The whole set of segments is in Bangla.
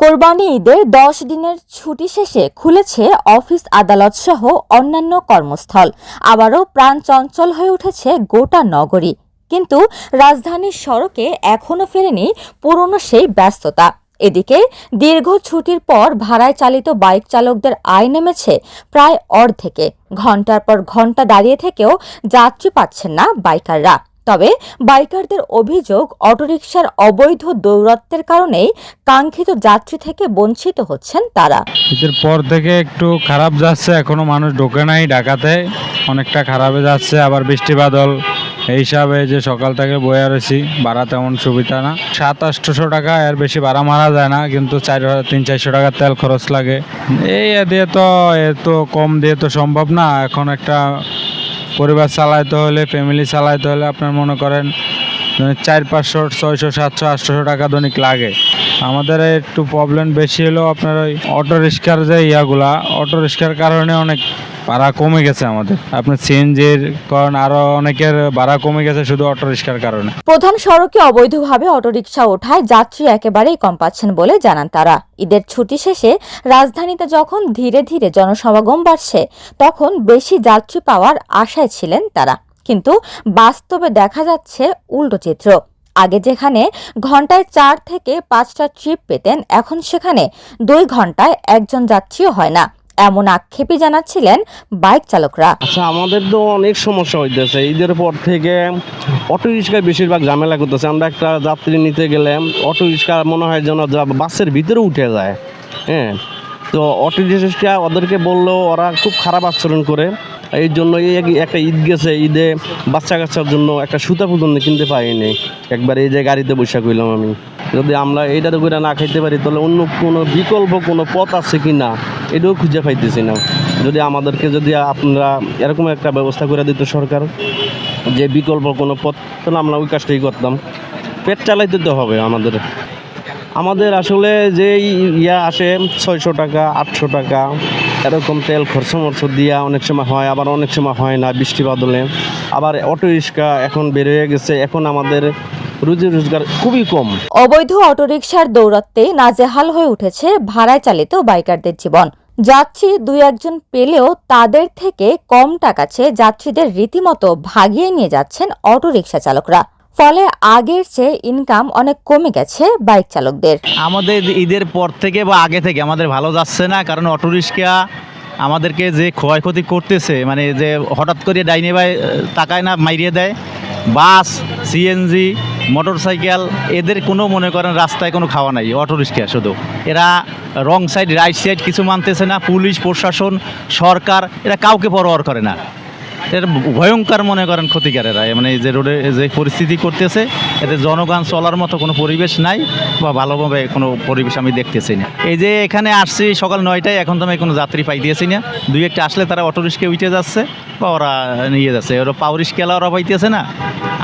কোরবানি ঈদের দশ দিনের ছুটি শেষে খুলেছে অফিস, আদালত সহ অন্যান্য কর্মস্থল। আবারও প্রাণ চঞ্চল হয়ে উঠেছে গোটা নগরী। কিন্তু রাজধানীর সড়কে এখনও ফেরেনি পুরনো সেই ব্যস্ততা। এদিকে দীর্ঘ ছুটির পর ভাড়ায় চালিত বাইক চালকদের আয় নেমেছে প্রায় অর্ধেকে। ঘণ্টার পর ঘণ্টা দাঁড়িয়ে থেকেও যাত্রী পাচ্ছেন না বাইকাররা। তবে বাইকারদের অভিযোগ, অটোরিকশার অবৈধ দৌরত্বের কারণেই কাঙ্ক্ষিত যাত্রী থেকে বঞ্চিত হচ্ছেন তারা। ঈদের পর থেকে একটু খারাপ যাচ্ছে, এখনও মানুষ ঢোকে নাই ঢাকাতে। অনেকটা খারাপে যাচ্ছে, আবার বৃষ্টি বাদল। এই হিসাবে যে সকাল থেকে বয়ে রয়েছি ভাড়া তেমন সুবিধা না। সাত, আটশোশো টাকা, এর বেশি ভাড়া মারা যায় না, কিন্তু চার তিন, চারশো টাকার তেল খরচ লাগে। এই দিয়ে তো, এ তো কম দিয়ে তো সম্ভব না। এখন একটা পরিবার চালাইতে হলে ফ্যামিলি চালাইতে হলে আপনার মনে করেন চার পাঁচশো, ছয়শো, সাতশো, আটশোশো টাকা দৈনিক লাগে। আমাদের একটু প্রবলেম বেশি হলো আপনার ওই অটো রিক্সার যে ইয়াগুলা অটো রিক্সার কারণে অনেক ভাড়া কমে গেছে আমাদের। আপনার সিএনজির কারণ আরও অনেকের ভাড়া কমে গেছে শুধু অটো রিক্সার কারণে। প্রধান সড়কে অবৈধভাবে অটোরিকশা ওঠায় যাত্রী একেবারেই কম পাচ্ছেন বলে জানান তারা। ঈদের ছুটি শেষে রাজধানীতে যখন ধীরে ধীরে জনসমাগম বাড়ছে, তখন বেশি যাত্রী পাওয়ার আশায় ছিলেন তারা। কিন্তু বাস্তবে দেখা যাচ্ছে উল্টো চিত্র। আগে যেখানে ঘন্টায় চার থেকে পাঁচটা ট্রিপ পেতেন, এখন সেখানে দুই ঘন্টায় একজন যাত্রীও হয় না, এমন আক্ষেপই জানাচ্ছিলেন বাইক চালকরা। আচ্ছা আমাদের তো অনেক সমস্যা হইতেছে। ঈদের পর থেকে অটো রিক্সায় বেশিরভাগ ঝামেলা করতেছে। আমরা একটা যাত্রী নিতে গেলে অটো রিক্সা মনে হয় যেন বাসের ভিতরে উঠে যায়। হ্যাঁ তো অটো রিক্সা ওদেরকে বললেও ওরা খুব খারাপ আচরণ করে। এই জন্য একটা ঈদ গেছে, ঈদে বাচ্চা কাচ্চার জন্য একটা সুতা পর্যন্ত কিনতে পারিনি। একবার এই যে গাড়িতে বৈশাখ হইলাম আমি। যদি আমরা এইটাতে করে না খাইতে পারি, তাহলে অন্য কোনো বিকল্প কোনো পথ আছে কি না এটাও খুঁজে পাইতেছি না। যদি আমাদেরকে যদি আপনারা এরকম একটা ব্যবস্থা করে দিত সরকার, যে বিকল্প কোনো পথ, তাহলে আমরা ওই কাজটাই করতাম। পেট চালাইতে তো হবে আমাদের। আমাদের আসলে যে ইয়া আসে, ছয়শো টাকা, আটশো টাকা, এরকম তেল খরচ মরচ দিয়া অনেক সময় হয়, আবার অনেক সময় হয় না বৃষ্টি বাদলে। আবার অটো রিক্সা এখন বের হয়ে গেছে, এখন আমাদের রুজি রোজগার খুবই কম। অবৈধ অটোরিকশার দৌরত্বে নাজেহাল হয়ে উঠেছে ভাড়ায় চালিত বাইকারদের জীবন। যাত্রী দুই একজন পেলেও তাদের থেকে কম টাকা চেয়ে যাত্রীদের রীতিমতো ভাগিয়ে নিয়ে যাচ্ছেন অটোরিকশা চালকরা। ফলে আগের চেয়ে ইনকাম অনেক কমে গেছে বাইক চালকদের। আমাদের ঈদের পর থেকে বা আগে থেকে আমাদের ভালো যাচ্ছে না, কারণ অটোরিক্সা আমাদেরকে যে ক্ষয়ক্ষতি করতেছে মানে যে হঠাৎ করে ডাইনে বাই তাকায় না, মাইরিয়ে দেয়, বাস সিএনজি মোটর সাইকেল এদের কোনো মনে করেন রাস্তায় কোনো খাওয়া নাই অটোরিক্সা শুধু। এরা রং সাইড রাইট সাইড কিছু মানতেছে না, পুলিশ, প্রশাসন, সরকার, এরা কাউকে পরোয়ার করে না। এটা ভয়ঙ্কর মনে করেন ক্ষতিকারেরা। মানে যে রোডে যে পরিস্থিতি করতেছে, এতে জনগণ চলার মতো কোনো পরিবেশ নাই বা ভালোভাবে কোনো পরিবেশ আমি দেখতেছি না। এই যে এখানে আসছি সকাল নয়টায়, এখন তো আমি কোনো যাত্রী পাইতেছি না। দুই একটা আসলে তারা অটো রিক্সা উঠে যাচ্ছে বা ওরা নিয়ে যাচ্ছে। ওরা পাওয়ার রিক্সা ওরা পাইতেছে না,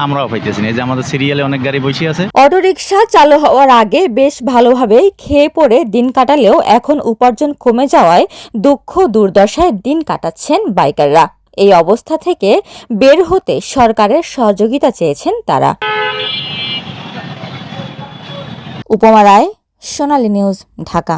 আমরাও পাইতেছি না। এই যে আমাদের সিরিয়ালে অনেক গাড়ি বসে আছে। অটোরিকশা চালু হওয়ার আগে বেশ ভালোভাবেই খেয়ে পড়ে দিন কাটালেও এখন উপার্জন কমে যাওয়ায় দুঃখ দুর্দশায় দিন কাটাচ্ছেন বাইকাররা। এই অবস্থা থেকে বের হতে সরকারের সহযোগিতা চেয়েছেন তারা। উপমা রায় সোনালী নিউজ ঢাকা।